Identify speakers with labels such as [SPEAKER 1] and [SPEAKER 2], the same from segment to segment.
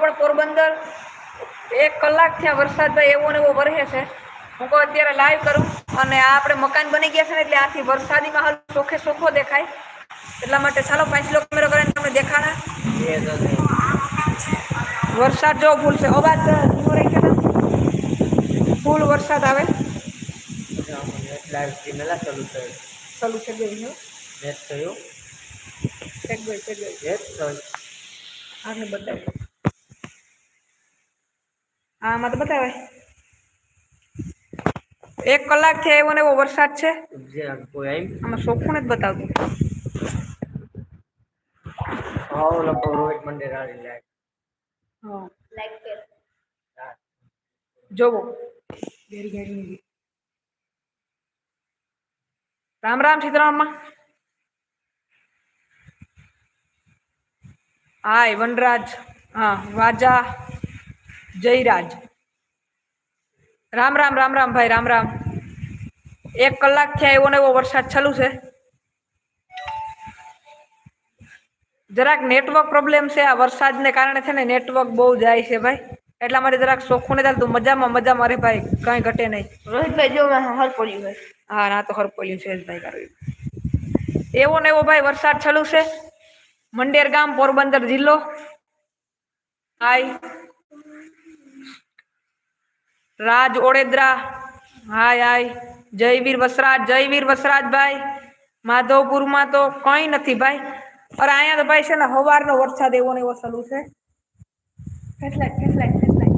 [SPEAKER 1] પણ પોરબંદર એક કલાક થયા વરસાદ ભાઈ એવો ને એવો વરસે છે. હું કહું અત્યારે લાઈવ કરું અને આ આપણે મકાન બની ગયા છે ને એટલે આથી વરસાદી હાલ ચોખે ચોખ્ખો દેખાય. એટલા માટે ચાલો પાંચ કિલો કેમેરો કરીને તમને દેખાડા વરસાદ જો ફૂલ છે. અવાજ ધીમો રહી ગયો ફૂલ વરસાદ આવે.
[SPEAKER 2] લાઈવ ચાલુ થયો?
[SPEAKER 1] ચાલુ છે ગઈ
[SPEAKER 2] થયું.
[SPEAKER 1] આને બતાવે આમાં તો બતાવે. એક કલાકથી એવો ને એવો વરસાદ છે. આમાં ચોખ્ખું નથી બતાવતું. જોવો. રામ રામ સીતારામમાં. હાય વનરાજ. હા વાજા જયરાજ. રામ રામ રામ રામ ભાઈ રામ રામ. એક કલાક થયા એવો ને એવો વરસાદ ચાલુ છે. જરાક નેટવર્ક પ્રોબ્લેમ છે. આ વરસાદને કારણે છે ને નેટવર્ક બહુ જાય છે ભાઈ. એટલા માટે જરાક ચોખ્ખું નહીં ચાલતું મજામાં મજા મારે ભાઈ. કઈ ઘટે નહીં.
[SPEAKER 3] રોહિતભાઈ જો હર પડ્યું હોય.
[SPEAKER 1] હા ના તો હરપોલ્યું છે જ ભાઈ કરવી એવો. ને એવો ભાઈ વરસાદ ચાલુ છે. મંડેર ગામ પોરબંદર જિલ્લો. હાય રાજ ઓડેદરા. હાય હાય. જયવીર વસરાજ જયવીર વસરાજભાઈ. માધવપુરમાં તો કંઈ નથી ભાઈ. અરે અહીંયા તો ભાઈ છે ને સવારનો વરસાદ એવો ને એવો ચાલુ છે. કેટલાય કેટલાય કેટલાય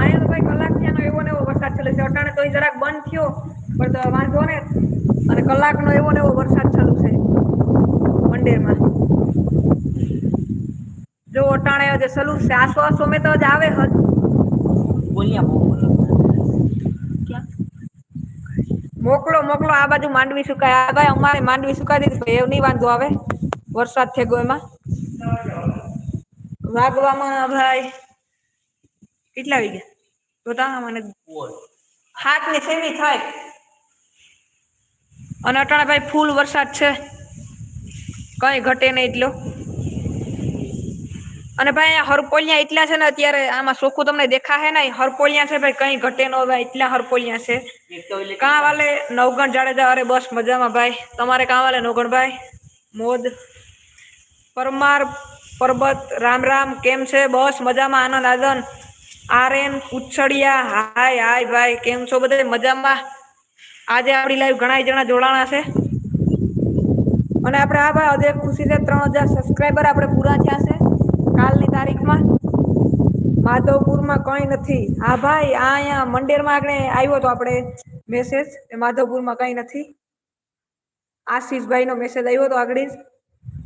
[SPEAKER 1] અહીંયા તો ભાઈ કલાક ત્યાં એવો ને એવો વરસાદ ચાલુ છે. અટાણે તો જરાક બંધ થયો, પણ તો વાંધો ને. અને કલાકનો એવો ને એવો વરસાદ ચાલુ છે મંડેરમાં જો અટાણે જે ચાલુ છે. આસો આસો મેં તો જ આવે હજ
[SPEAKER 2] બોલ્યા બહુ
[SPEAKER 1] મોકલો મોકલો આ બાજુ માંડવી સુકાય. આ ભાઈ અમારે માંડવી સુકાઈ દીધી એવું નહીં વાંધો આવે. વરસાદ થઈ ગયો એમાં. વાગવામાં ભાઈ કેટલા આવી ગયા જોતા મને. હાથની સેમી થાય. અને અટાણે ભાઈ ફૂલ વરસાદ છે. કઈ ઘટે નહીં એટલો. અને ભાઈ અહીંયા હરપોલિયા એટલા છે ને અત્યારે આમાં ચોખ્ખું તમને દેખાશે ને હરપોલિયા છે ભાઈ, કઈ ઘટે ન ભાઈ એટલા હરપોલિયા છે. કાં વાલે નવગણ જાડેજા, અરે બસ મજામાં ભાઈ. તમારે કાં વાલે નવગણભાઈ મોદ. પરમાર, પરબત, રામ રામ, કેમ છે? બસ મજામાં, આનંદ આદન. આર્યન ઉછળિયા, હાય હાય ભાઈ, કેમ છો બધા મજામાં? આજે આપણી લાઈવ ઘણા જણા જોડાણા છે. અને આપણે આ ભાઈ આજે ખુશી છે, ત્રણ હજાર સબસ્ક્રાઈબર આપણે પૂરા થયા છે. કાલની તારીખમાં? માધવપુરમાં કંઈ નથી. હા ભાઈ, આ અહીંયા મંડેરમાં આપણે આવ્યો તો આપણે મેસેજ માધવપુરમાં કંઈ નથી. આશીષભાઈનો મેસેજ આવ્યો હતો આગળ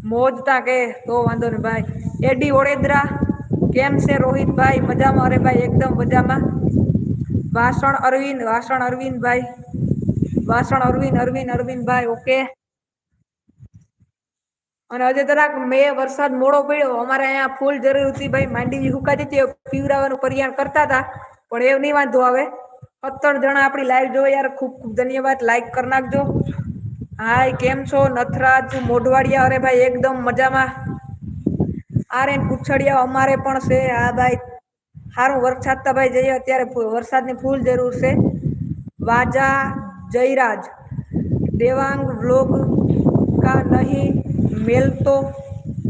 [SPEAKER 1] મોજતા કે તો વાંધો નહીં ભાઈ. એડી ઓડેદરા કેમ છે રોહિતભાઈ? મજામાં? અરે ભાઈ, એકદમ મજામાં. વાસણ અરવિંદ, વાસણ અરવિંદભાઈ. વાસણ અરવિંદ અરવિંદ, અરવિંદભાઈ, ઓકે? અને હજે જરાક મેં વરસાદ મોડો પડ્યો, અમારે અહીંયા ફૂલ જરૂર હતી ભાઈ માંડવી હુકાતી હતી પીવડાવવાનું પરિયાણ કરતા હતા, પણ એવું નહીં વાંધો આવે. સત્તર જણા આપણી લાઈવ જોવે યાર, ખૂબ ખૂબ ધન્યવાદ. લાઈક કરી નાખજો. હાય, કેમ છો? નથરાજ મોઢવાડિયા, અરે ભાઈ, એકદમ મજામાં. આરે પૂછડિયા અમારે પણ છે. હા, ભાઈ સારું વરસાદ તો ભાઈ જઈએ. અત્યારે વરસાદની ફૂલ જરૂર છે. વાજા જયરાજ. દેવાંગ વ્લોગ કા નહીં? મેલતો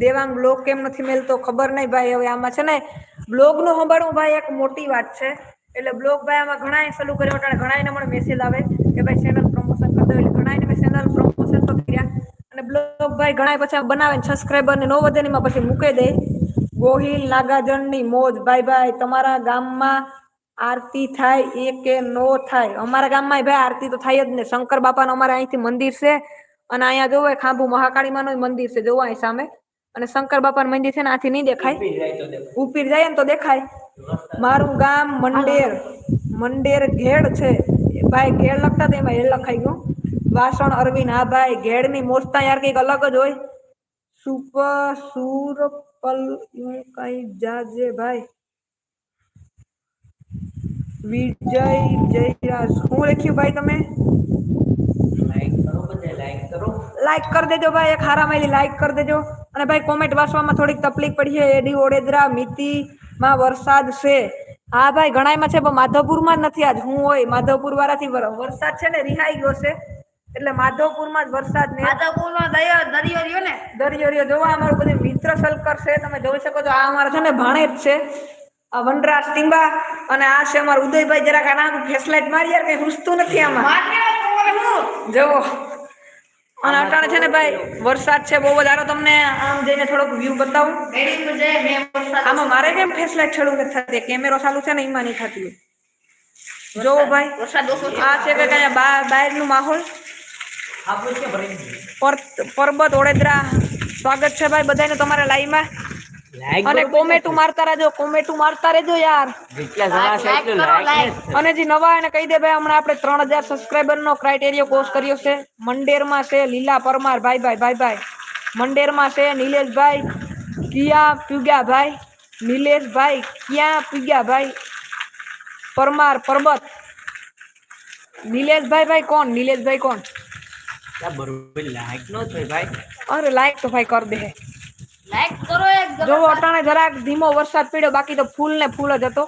[SPEAKER 1] દેવાંગ બ્લોગ કેમ નથી મેલતો ખબર નહીં ભાઈ. હવે આમાં છે ને બ્લોગનું સંભાળવું ભાઈ એક મોટી વાત છે. એટલે બ્લોગ ભાઈ આમાં ઘણા ચાલુ કર્યો એટલે ઘણા મને મેસેજ આવે કે ભાઈ ચેનલ પ્રમોશન કરી દો. એટલે ઘણા મેં ચેનલ પ્રમોશન તો કર્યા. અને બ્લોગ ભાઈ ઘણા પછી બનાવે ને સબસ્ક્રાઈબર ને નો વધે એમાં પછી મૂકી દે. ગોહિલ નાગાજનની મોજ. ભાઈ ભાઈ, તમારા ગામમાં આરતી થાય એ કે નો થાય? અમારા ગામમાં ભાઈ આરતી તો થાય જ ને. શંકર બાપાનું અમારે અહીંથી મંદિર છે. અને અહીંયા જોવો ખાંભુ મહાકાળીમાં નું મંદિર છે જોવો અહીં સામે. અને શંકર બાપાનું મંદિર છે ને આથી નહીં દેખાય. ઉપીર જાય ને તો દેખાય. મારું ગામ મંડેર. મંડેર ઘેડ છે. ભાઈ ઘેડ લખતા એમાં એ લખાઈ ગયું. વાસણ અરવિંદ હા ભાઈ ઘેડની મોસ્તા યાર કંઈક અલગ જ હોય. સુપર સુર પલ કઈ જાજે ભાઈ. વિજય જયરાજ. શું લખ્યું ભાઈ તમે?
[SPEAKER 2] લાઈક કરો
[SPEAKER 1] દેજો ભાઈ એક હારા માયલી લાઈક કરી દેજો. અને ભાઈ કોમેન્ટ વાંચવામાં થોડીક તકલીફ પડી છે. એડી ઓડેદરા મિતિમાં વરસાદ છે. હા ભાઈ ઘણાયમાં છે પણ માધવપુરમાં જ નથી આજ. હું હોય માધવપુર વાળાથી વર- વરસાદ છે ને રિહાઈ ગયો છે. એટલે માધવપુરમાં જ વરસાદ ને
[SPEAKER 3] માધવપુરનો દરિયો દરિયો રહ્યો ને.
[SPEAKER 1] દરિયો રહ્યો. જોવા અમારું બધું મિત્ર સલકર છે. તમે જોઈ શકો છો આ અમારા છે ને ભાણેજ છે. આ વનરાજ ટીંબા અને આ છે અમારું ઉદયભાઈ જરાક આના ફેસલાઇટ મારી યાર કઈ હુસતું નથી આમાં. જુઓ અને અટાણે છે ને ભાઈ વરસાદ છે બહુ વધારે તમને આમ જઈને થોડોક વ્યૂ બતાવું. આમાં મારે કેમ ફેસલાઇટ છેડું નથી થતી? કેમેરો ચાલુ છે ને એમાં નહીં થતી જોવો ભાઈ આ છે કે કઈ બહાર બહારનું માહોલ? પર્વત ઓળેદરા સ્વાગત છે ભાઈ બધાને તમારા લાઈવમાં અને
[SPEAKER 2] કરો.
[SPEAKER 1] મારતા રહેજો કોમેન્ટું મારતા રહેજો યાર. અને જે નવા એને કહી દે ભાઈ હમણાં આપણે ત્રણ હજાર સબસ્ક્રાઈબર નો ક્રાઇટેરિયો કોર્સ કર્યો છે. મંડેરમાં છે લીલા પરમાર ભાઈ ભાઈ ભાઈ ભાઈ. મંડેરમાં છે નિલેશભાઈ કિયા પ્યુગ્યા ભાઈ. નિલેશભાઈ ક્યાં પ્યુગ્યા ભાઈ? પરમાર પરબત. નિલેશભાઈ ભાઈ કોણ? નિલેશભાઈ કોણ?
[SPEAKER 2] ત્યાં નો ભાઈ.
[SPEAKER 1] અરે લાઈક તો ભાઈ કર દે.
[SPEAKER 3] લાઈક કરો એક
[SPEAKER 1] જો અટાણે જરાક ધીમો વરસાદ પડ્યો બાકી તો ફૂલ ને ફૂલ જ હતો.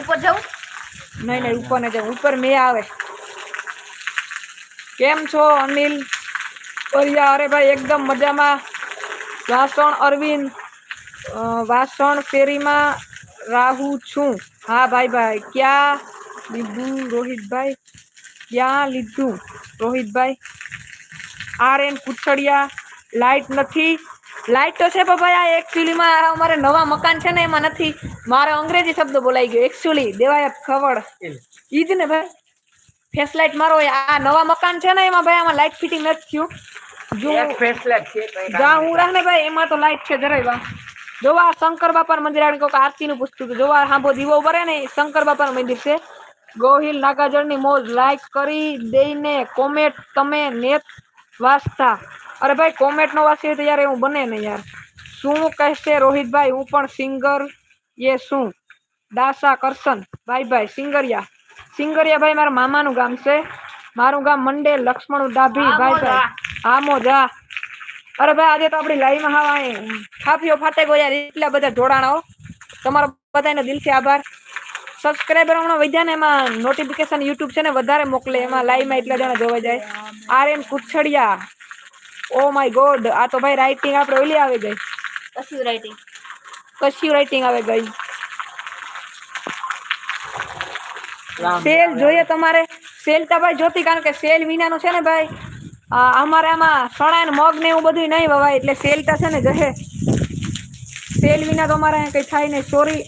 [SPEAKER 3] ઉપર જાઉં?
[SPEAKER 1] નહીં નહીં ઉપર ને જવું ઉપર મેં આવે. કેમ છો અનિલ? પરિયા અરે ભાઈ એકદમ મજામાં. વાસણ અરવિંદ વાસણ શેરીમાં રાહું છું. હા ભાઈ ભાઈ ક્યાં લીધું રોહિતભાઈ? ક્યાં લીધું રોહિતભાઈ? આર એન કુછડિયા લાઈટ નથી. લાઈટ તો છે ભાઈ આ એકચ્યુઅલીમાં અમારે નવા મકાન છે ને એમાં નથી. મારે અંગ્રેજી શબ્દ બોલાઈ ગયો એકચ્યુઅલી દેવાય ખબર. ઈ જ ને ભાઈ. ફેસ લાઇટ મારો આ નવા મકાન છે ને એમાં ભાઈ આમાં લાઇટ ફિટિંગ નથી થયું. જો
[SPEAKER 2] ફેસ flashlight છે
[SPEAKER 1] જ્યાં હું રાખ ને ભાઈ એમાં તો લાઇટ છે જરાય વા. જોવા શંકર બાપા મંદિર આગળ કોક આરતી નું પૂછતું હતું. જોવા હાંભો દીવો ભરે ને શંકર બાપા મંદિર છે. ગોહિલ નાગાજળની મોજ લાઈક કરી દઈને કોમેન્ટ તમે નેત વાંચતા. અરે ભાઈ કોમેન્ટ નો વાંચી તો યાર એવું બને ને યાર. શું કહેશે રોહિતભાઈ? હું પણ સિંગર એ શું દાસા કરશન. ભાઈ ભાઈ સિંગરિયા. સિંગરિયા ભાઈ મારા મામાનું ગામ છે. મારું ગામ મંડે લક્ષ્મણ ડાભી. ભાઈ ભાઈ આમો જા અરે ભાઈ આજે તો આપણી લાઈવમાં હા અહીં ખાફીઓ ફાટે ગયો યાર. એટલા બધા જોડાણો તમારો બધાને દિલથી આભાર. સબસ્ક્રાઈબર હમણાં વધ્યા ને એમાં નોટિફિકેશન યુટ્યુબ છે ને વધારે મોકલે. એમાં લાઈવમાં એટલા જણા જોવા જાય. R M Kuchhadiya. Oh my god આ તો ભાઈ રાઇટિંગ આપણે ઓલી આવી ગઈ.
[SPEAKER 3] કશું રાઇટિંગ
[SPEAKER 1] કશી રાઇટિંગ આવે ગઈ. સેલ જોઈએ તમારે. સેલ તો ભાઈ જોતી કારણ કે સેલ વિનાનું છે ને ભાઈ? અમારે આમાં સણા ને મગ ને એવું બધું નહીં વવાય એટલે સેલ તો છે ને જશે સેલ વિના તો અમારે કઈ થાય નહીં. Sorry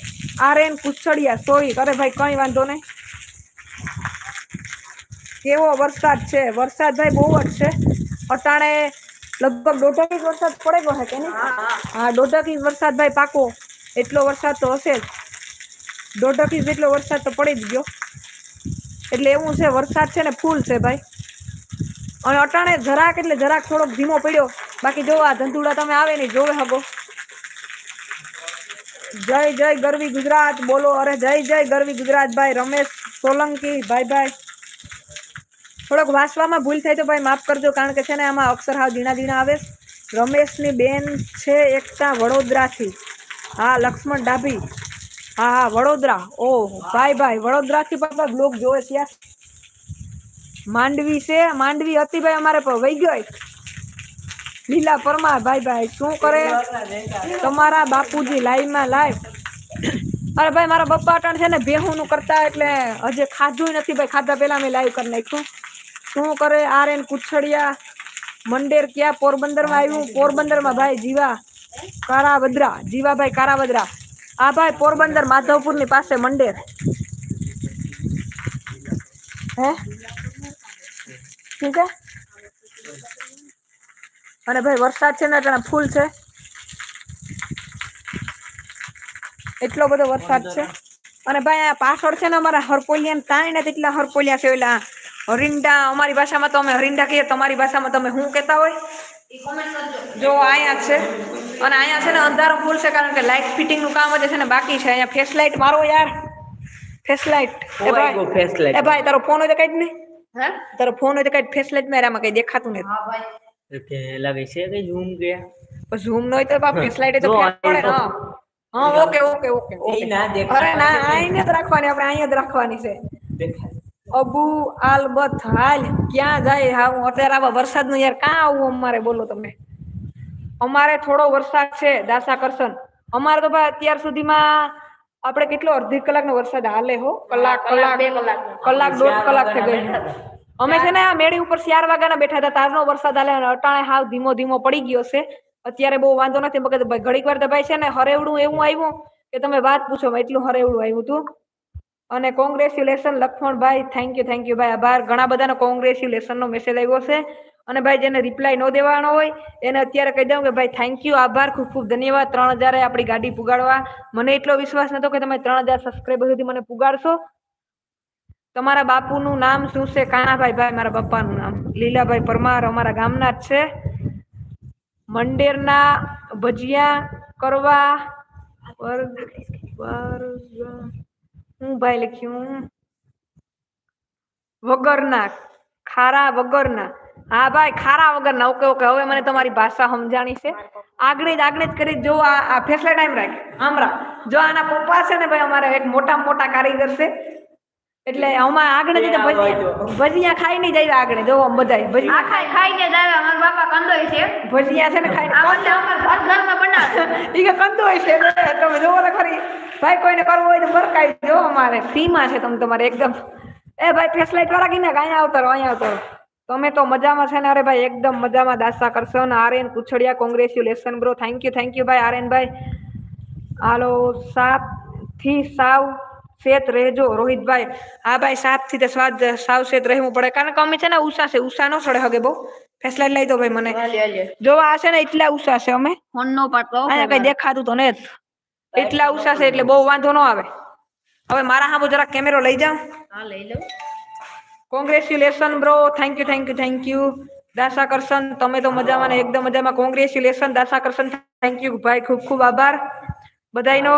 [SPEAKER 1] R N Kuchhadiya sorry અરે ભાઈ કઈ વાંધો નહીં. કેવો વરસાદ છે? વરસાદ ભાઈ બહુ જ છે. અટાણે લગભગ દોઢ ઇંચ વરસાદ પડે ગયો છે કે હા દોઢ ઇંચ વરસાદ ભાઈ પાકો. એટલો વરસાદ તો હશે જ. દોઢ ઇંચ જેટલો વરસાદ તો પડી જ ગયો. એટલે એવું છે, વરસાદ છે ને ફૂલ છે ભાઈ. અને અટાણે જરાક એટલે જરાક થોડોક ધીમો પડ્યો. બાકી જો આ ધંધુડા તમે આવે નહીં, જોવે હગો. જય જય ગરવી ગુજરાત, બોલો અરે જય જય ગરવી ગુજરાત, ભાઈ રમેશ સોલંકી, ભાઈ ભાઈ. થોડોક વાંચવામાં ભૂલ થાય તો ભાઈ માફ કરજો, કારણ કે છે ને આમાં અક્ષર હાવ ઝીણા ઝીણા આવે. રમેશની બેન છે એકતા વડોદરાથી. હા, લક્ષ્મણ ડાભી. હા હા, વડોદરા. ઓહ ભાઈ ભાઈ, વડોદરાથી પાપા બ્લોગ જોવે છે માંડવી છે, માંડવી હતી ભાઈ અમારે પણ, વહી ગયો લીલા પરમાર, ભાઈ ભાઈ, શું કરે? તમારા બાપુજી લાઈવમાં લાઈવ. અરે ભાઈ, મારા પપ્પા અટણ છે ને ભેહું નું કરતા એટલે હજે ખાધું નથી ભાઈ, ખાધા પહેલા મેં લાઈવ કરી નાખ્યું. શું કરે આર એન કુછડિયા? મંડેર ક્યાં? પોરબંદરમાં આવ્યું? પોરબંદરમાં ભાઈ જીવા કારાવદરા, જીવાભાઈ કારાવદરા. આ ભાઈ પોરબંદર માધવપુરની પાસે મંડેર. હે? ઠીક છે? અને ભાઈ વરસાદ છે ને એટલે ફૂલ છે. એટલો બધો વરસાદ છે. અને ભાઈ આ પાછળ છે ને અમારા હરપોલિયા તાઈ ને તેટલા હરપોલિયા છે ઓલા હરિંડા અમારી ભાષામાં તો અમે હરિંડા કહીએ તમારી ભાષામાં તમે શું કહેતા હોય?
[SPEAKER 3] એ કોમેન્ટ કરજો
[SPEAKER 1] જો અહીંયા છે. અને અહીંયા છે ને અંધારો ફૂલ છે કારણ કે લાઇટ ફિટિંગનું કામ જ છે ને બાકી છે. અહીંયા ફેસ લાઇટ મારો યાર. ફેસ લાઇટ એ ભાઈ
[SPEAKER 2] ફેસ લાઇટ
[SPEAKER 1] એ ભાઈ તારો ફોન હોય તો કઈ જ નહીં
[SPEAKER 3] હે?
[SPEAKER 1] તારો ફોન હોય તો કઈ ફેસ લાઇટ મારામાં કઈ દેખાતું નથી.
[SPEAKER 3] હા ભાઈ.
[SPEAKER 2] કે લાગે છે કે ઝૂમ ગયા?
[SPEAKER 1] ઝૂમ ન હોય તો બાપ ફેસલાઇટ તો
[SPEAKER 2] જો,
[SPEAKER 1] ફેર પડે. હા. હા ઓકે ઓકે ઓકે
[SPEAKER 2] એ ના દેખાય.
[SPEAKER 1] અરે ના આઈને જ રાખવાની આપણે અહીંયા જ રાખવાની છે.
[SPEAKER 2] દેખાય.
[SPEAKER 1] અબુ આલબત હાલ ક્યાં જાય? હા હું અત્યારે આવા વરસાદનું યાર ક્યાં આવું અમારે બોલો તમે. અમારે થોડો વરસાદ છે દાસા કરશન અમારે તો ભાઈ અત્યાર સુધીમાં આપણે કેટલો અડધી કલાકનો વરસાદ હાલે હો? કલાક કલાક
[SPEAKER 3] કલાક.
[SPEAKER 1] કલાક દોઢ કલાક થઈ
[SPEAKER 2] ગયો.
[SPEAKER 1] ગઈ અમે છે ને આ મેળી ઉપર ચાર વાગ્યાના બેઠા હતા તારનો વરસાદ હાલે અને અટાણે હાવ ધીમો ધીમો પડી ગયો છે. અત્યારે બહુ વાંધો નથી મગર ઘડીક વાર દબાય ભાઈ છે ને હરેવડું એવું આવ્યું કે તમે વાત પૂછો એટલું હરેવડું આવ્યું હતું અને કોંગ્રેચ્યુલેશન લખમણભાઈ થેન્ક યુ થેન્ક યુ ભાઈ, આભાર. ઘણા બધાનો કોંગ્રેચ્યુલેશનનો મેસેજ આવ્યો છે. અને ભાઈ, જેને રિપ્લાય ન દેવાનો હોય, એને અત્યારે કહી દઉં કે ભાઈ થેન્ક યુ આભાર, ખૂબ ખૂબ ધન્યવાદ. ત્રણ હજારે આપણી ગાડી પુગાડવા. મને એટલો વિશ્વાસ નતો કે તમે ત્રણ હજાર સબસ્ક્રાઈબર સુધી મને પુગાડશો. તમારા બાપુનું નામ શું છે? કાણાભાઈ ભાઈ, મારા પપ્પાનું નામ. લીલાભાઈ પરમાર અમારા ગામના જ છે. મંડેરના ભજીયા કરવા. હું ભાઈ લખ્યું વગરના, ખારા વગરના. હા ભાઈ, ખારા વગરના. ઓકે ઓકે, હવે મને તમારી ભાષા સમજાણી છે. આગળ જ આગળ જ કરી, જો આ ફેસલા ટાઈમ રાખ. આમરા જો આના પપ્પા છે ને ભાઈ, અમારા એક મોટા મોટા કારીગર છે. એટલે અમાર આગળ જઈને ભજીયા ભજીયા ખાઈ નહીં જાય આગળ જો આમ બધાય ભજીયા.
[SPEAKER 3] ખાઈ ખાઈને જ આવ્યા. મારા બાપા કંદોય છે.
[SPEAKER 1] ભજીયા છે ને ખાઈને
[SPEAKER 3] આ અમાર ઘર ઘરમાં બનાવે.
[SPEAKER 1] ઈ કે કંદુ હોય છે ને, તમે જોવો ને ખરી. ભાઈ કોઈને કરવું હોય તો બરકાઈ જો અમારે ફ્રીમાં છે તમે તમારે એકદમ. એ ભાઈ ફેસલાઇટ વાળા કીને અહીંયા આવતો અહીંયા આવતો તમે તો મજામાં છે ને. અરે ભાઈ એકદમ મજામાં દાસા કરશો ને. Aryan Kuchhadiya congratulation bro thank you thank you ભાઈ આર્યન ભાઈ હાલો સાતથી સાવ સેત રહેજો રોહિતભાઈ. હા ભાઈ સાતથી તે સ્વાદ સાવ સેત રહેવું પડે. કારણ કે અમે છે ને ઉષા છે ઉષા નો સડે હગે બહુ. ફેસલાઇટ લઈ દો ભાઈ મને. જો આ છે ને એટલા ઉષા છે અમે.
[SPEAKER 3] ફોન નો પાટલો
[SPEAKER 1] અહીંયા કઈ દેખાતું તો ને એટલા ઉષા છે એટલે બહુ વાંધો નો આવે. હવે મારા હામો જરા કેમેરો લઈ જાઓ.
[SPEAKER 3] હા લઈ લઉં.
[SPEAKER 1] Congratulation bro thank you thank you thank you Dasa Karshan તમે તો મજામાં ને એકદમ મજામાં. Congratulation Dasa Karshan thank you ભાઈ. ખૂબ ખૂબ આભાર. બધાયનો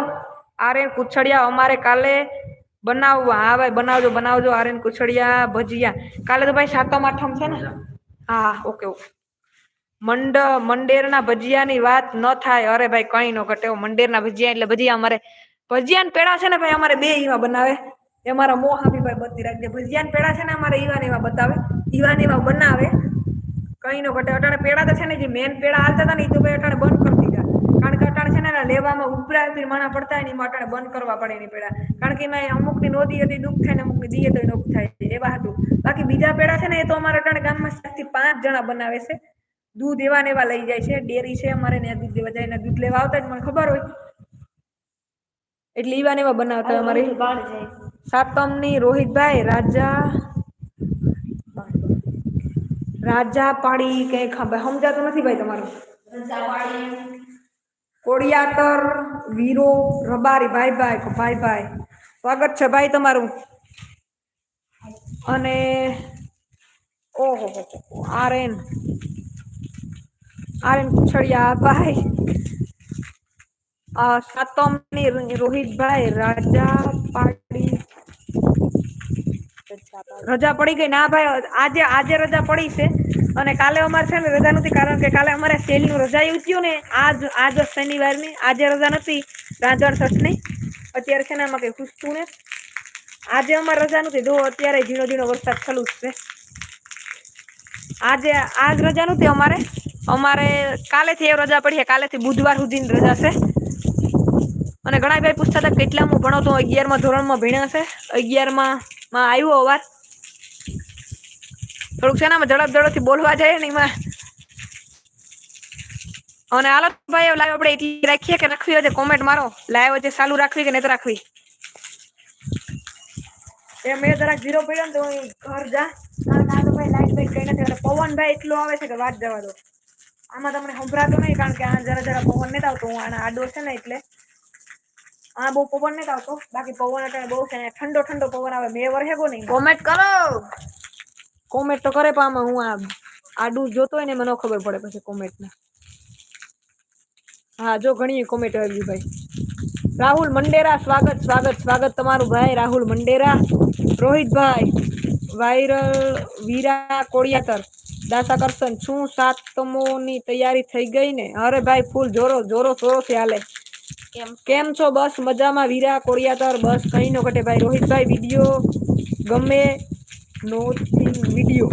[SPEAKER 1] આર્યન કુછડિયા અમારે કાલે બનાવવા. હા ભાઈ, બનાવજો બનાવજો. આર્યન કુછડિયા, ભજીયા. કાલે તો ભાઈ સાતમ, આઠમ છે ને? હા, ઓકે ઓકે. મંડ, મંડેરના ભજીયાની વાત ન થાય. અરે ભાઈ, કઈ ન ઘટે. મંડેરના ભજીયા એટલે ભજીયા અમારે ભજીયા પેડા છે ને ભાઈ, અમારે બે ઈવા બનાવે. એ મારા મોહ આપી ભાઈ બધી રાખજે. ભજીયા પેડા છે ને અમારે ઈવાને એવા બતાવે. ઈવાને એવા બનાવે. કઈ નો ઘટે. અટાણે પેડા તો છે ને, જે મેન પેડા હાલતા હતા ને એ તો ભાઈ અટાણે બંધ કરી અટાણે છે ને લેવામાં ઉપરા ઉપરી માણા પડતા એની અટાણે બંધ કરવા પડે એની પેડા. કારણ કે એમાં અમુકની નોંધી હતી દુઃખ થાય ને અમુકની દીએ તો દુઃખ થાય એવા હતું. બાકી બીજા પેડા છે ને એ તો અમારા અટાણે ગામમાં સાતથી પાંચ જણા બનાવે છે. દૂધ એવા ને એવા લઈ જાય છે. ડેરી છે અમારે ને દૂધ લેવા જાય ને દૂધ લેવા આવતા જ મને ખબર હોય. એટલે એવા ને એવા બનાવતા અમારે. સાતમની રોહિતભાઈ રાજા રાજા પાડી કઈ ખબર સમજાતું નથી ભાઈ તમારું? કોડિયાતર, વીરો, રબારી ભાઈ ભાઈ ભાઈ ભાઈ સ્વાગત છે ભાઈ તમારું. અને ઓહો આરએન. આરએન કુછડિયા ભાઈ. આ સાતમની રો- રોહિતભાઈ, રાજા પાડી. રજા પડી ગઈ ના ભાઈ, આજે આજે રજા પડી છે. અને કાલે અમારે છે ને રજા નથી કારણ કે કાલે અમારે સેલનું રજા એવું ને. આજ આજ શનિવારની, આજે રજા નથી, રાંધણ છઠની અત્યારે છે ને આમાં કંઈ ખુશતું ને. આજે અમારે રજા નથી જો અત્યારે ઝીણો ઝીણો વરસાદ ચાલુ જ છે. આજે, આજ રજા નથી અમારે. અમારે કાલેથી એ રજા પડી છે, કાલેથી બુધવાર સુધીની રજા છે. અને ઘણા ભાઈ પૂછતા હતા કેટલા હું ભણો તો અગિયારમાં ધોરણમાં ભણ્યા છે. અગિયારમાં માં આવ્યો અવાર થોડુંક છે ઝડપ ઝડપથી બોલવા જાય ને એમાં. અને હાલો ભાઈ લાઈવ આપણે એટલી રાખીએ કે રાખવી હોય કોમેન્ટ મારો. લાઈવ વચ્ચે ચાલુ રાખવી કે નહીં રાખવી? એ મેં જરાક ઝીરો પડ્યો ને તો હું ઘર જા. કારણ કે ભાઈ લાઈટ બાઈટ કઈ નથી અને પવન ભાઈ એટલો આવે છે કે વાત જવા દો. આમાં તમને સંભળાતો નહીં કારણ કે આ જરા જરા પવન નથી આવતો. હું આના આડો છે ને એટલે આ બહુ પવન નથી આવતો. બાકી પવન અત્યારે બહુ છે ઠંડો ઠંડો પવન આવે. મેં વરહેગો નહીં.
[SPEAKER 3] કોમેન્ટ કરો.
[SPEAKER 1] કોમેન્ટ તો કરે પણ આમાં હું આ આડું જોતો હોય ને મને ખબર પડે પછી કોમેન્ટને હા જો ઘણી કોમેન્ટ આવી ભાઈ. રાહુલ મંડેરા સ્વાગત સ્વાગત સ્વાગત તમારું ભાઈ. રાહુલ મંડેરા રોહિતભાઈ વાયરલ વીરા કોડિયાતર દાસા કરશન શું સાતમોની તૈયારી થઈ ગઈ ને? અરે ભાઈ ફૂલ જોરો જોરો સોરો થી હાલે.
[SPEAKER 3] કેમ?
[SPEAKER 1] કેમ છો? બસ મજામાં. વીરા કોળિયાતર બસ કઈ નો ઘટે ભાઈ. રોહિતભાઈ વીડિયો ગમે નોટિંગ વીડિયો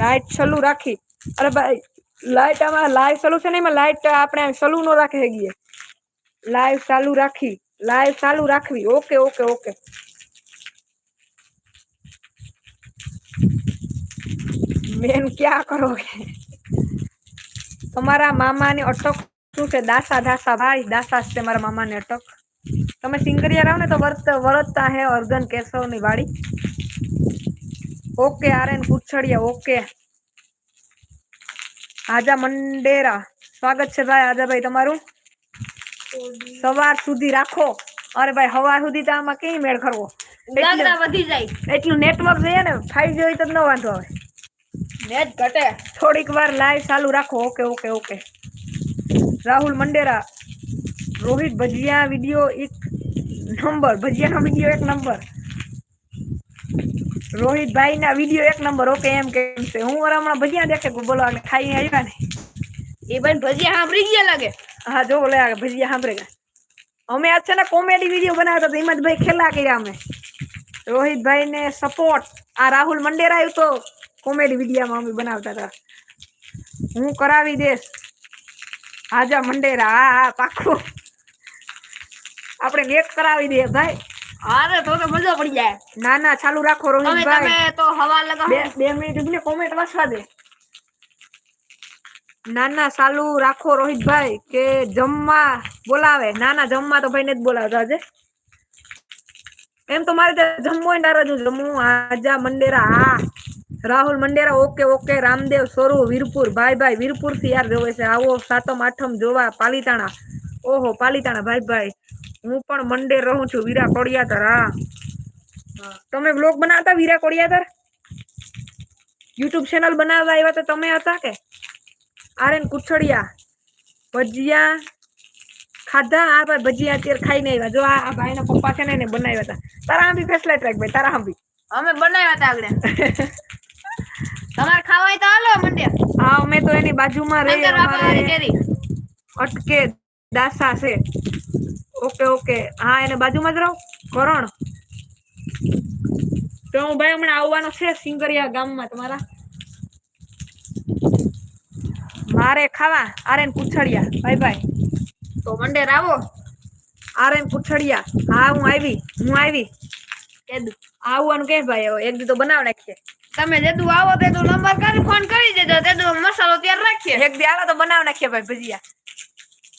[SPEAKER 1] લાઈટ ચાલુ રાખી. અરે ભાઈ લાઈટ આમાં લાઈવ ચાલુ છે ને એમાં લાઈટ આપણે ચાલુ નો રાખે હેગીએ. લાઈવ ચાલુ રાખી. લાઈવ ચાલુ રાખવી. ઓકે ઓકે ઓકે બેન ક્યાં કરો તમારા મામાની અટક શું છે? દાસા દાસા, ભાઈ, દાસા છે મારા મામાની અટક. તમે સિંગરિયા રહો ને તો વર્ત વરતતા હે અર્ગન કેશવની વાડી. Okay Aryan Kuchhadiya okay. આજા Mandera. સ્વાગત છે ભાઈ આજા ભાઈ તમારું. સવાર સુધી રાખો. અરે ભાઈ સવાર સુધી તો આમાં કઈ મેળ કરવો
[SPEAKER 3] વધી જાય.
[SPEAKER 1] એટલું નેટવર્ક જોઈએ ને ફાઈવ જી હોય તો ન વાંધો આવે.
[SPEAKER 3] નેટ ઘટે.
[SPEAKER 1] થોડીક વાર લાઈવ ચાલુ રાખો. Okay okay okay. Rahul Mandera Rohit ભજીયા વિડિયો એક નંબર ભજીયાનો વિડિયો એક નંબર રોહિતભાઈ ના વિડિયો એક નંબર ઓકે એમ કેમ છે. હું વરા હમણાં ભજીયા દેખે બોલો અને ખાઈને આવ્યા ને?
[SPEAKER 3] એ ભાઈ ભજીયા સાંભળી ગયા લાગે?
[SPEAKER 1] હા જો લે આ ભજીયા સાંભળે. ગયા અમે આજ છે ને કોમેડી વીડિયો બનાવ્યો હતો હિંમતભાઈ ખેલા કર્યા અમે. રોહિતભાઈ ને સપોર્ટ આ રાહુલ મંડેરા આવ્યું તો કોમેડી વિડીયોમાં અમે બનાવતા હતા. હું કરાવી દઈશ આજા મંડેરા હા હા પાકું આપણે નેટ કરાવી દઈએ ભાઈ.
[SPEAKER 3] અરે તો તો મજા પડી જાય.
[SPEAKER 1] ના ના ચાલુ રાખો રોહિતભાઈ
[SPEAKER 3] તમે તો હવા લગાવો.
[SPEAKER 1] બે મિનિટ ઉભીને કોમેન્ટ વાંચવા દે. ના ના ચાલુ રાખો રોહિતભાઈ કે જમવા બોલાવે. ના ના જમવા તો ભાઈ ને જ બોલાવતા આજે એમ તો મારે ત્યાં જમવું હોય તારે જમવું. આજા મંડેરા હા. Rahul Mandera okay okay. Ramdev સોરુ વીરપુર. ભાઈ ભાઈ વીરપુરથી યાર જોવે છે. આવો સાતમ આઠમ જોવા પાલીતાણા. ઓહો પાલીતાણા ભાઈ ભાઈ. હું પણ મંડે રહું છું વીરા કોડિયાતર હા. તમે બ્લોગ બનાવતા વીરા કોડિયાતર યુટ્યુબ ચેનલ બનાવવા આવ્યા તો તમે હતા કે? આરેન કુછડિયા ભજીયા ખાધા? આ ભાઈ ભજીયા અત્યારે ખાઈને આવ્યા. જો આ આ ભાઈના પપ્પા છે ને એને બનાવ્યા હતા. તારા આંબી ફેસલાઇટ રાખ ભાઈ તારા આંબી
[SPEAKER 3] અમે બનાવ્યા હતા આગળ. તમારે ખાવા હોય તો હાલો મંડ્યા
[SPEAKER 1] હા અમે તો એની બાજુમાં રહી અટકે દાસા છે. Okay okay. હા એને બાજુમાં જ રહો. કરણ. તો હું ભાઈ હમણાં આવવાનો છે સિંગરિયા ગામમાં તમારા. મારે ખાવા આરેન પૂછડિયા. ભાઈ ભાઈ
[SPEAKER 3] તો મંડેર આવો
[SPEAKER 1] આરેન પૂછડિયા. હા હું આવી હું આવી.
[SPEAKER 3] તેદુ
[SPEAKER 1] આવવાનું કે ભાઈ એક દી તો બનાવ નાખીએ.
[SPEAKER 3] તમે જેદુ આવો તેદુ નંબર કરી ફોન કરી દેજો. તેદુ મસાલો તૈયાર રાખીએ.
[SPEAKER 1] એક દી આવે તો બનાવ નાખીએ ભાઈ ભજીયા.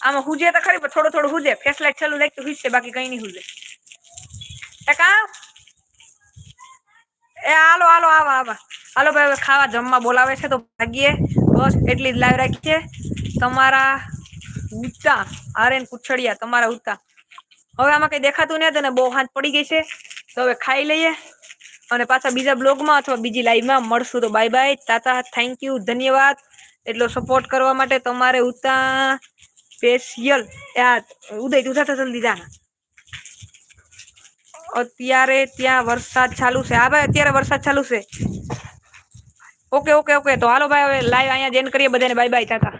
[SPEAKER 1] આમાં હુજે તો ખરી, પણ થોડું થોડું હુજે. ફેસલાઇટ ચાલુ લાગતું હુજશે, બાકી કઈ નહીં હુજે. એ કા એ હાલો હાલો, આવા આવા. હાલો ભાઈ, હવે ખાવા જમવા બોલાવે છે તો ભાગીએ. બસ, એટલી જ લાઈવ રાખીએ તમારા ઉતા આરેન કુછડિયા તમારા ઉતા હવે આમાં કઈ દેખાતું નથી અને બહુ હાથ પડી ગઈ છે. તો હવે ખાઈ લઈએ. અને પાછા બીજા બ્લોગમાં અથવા બીજી લાઈવમાં મળશું. તો બાય બાય તાતા થેન્ક યુ ધન્યવાદ. એટલો સપોર્ટ કરવા માટે તમારે ઉતા સ્પેશિયલ ઉદય, તું થતા જલ્દી જા. અત્યારે ત્યાં વરસાદ ચાલુ છે. હા ભાઈ, અત્યારે વરસાદ ચાલુ છે. ઓકે ઓકે ઓકે તો હાલો ભાઈ, હવે લાઈવ અહીંયા જેન કરીએ બધાને. By bye Tata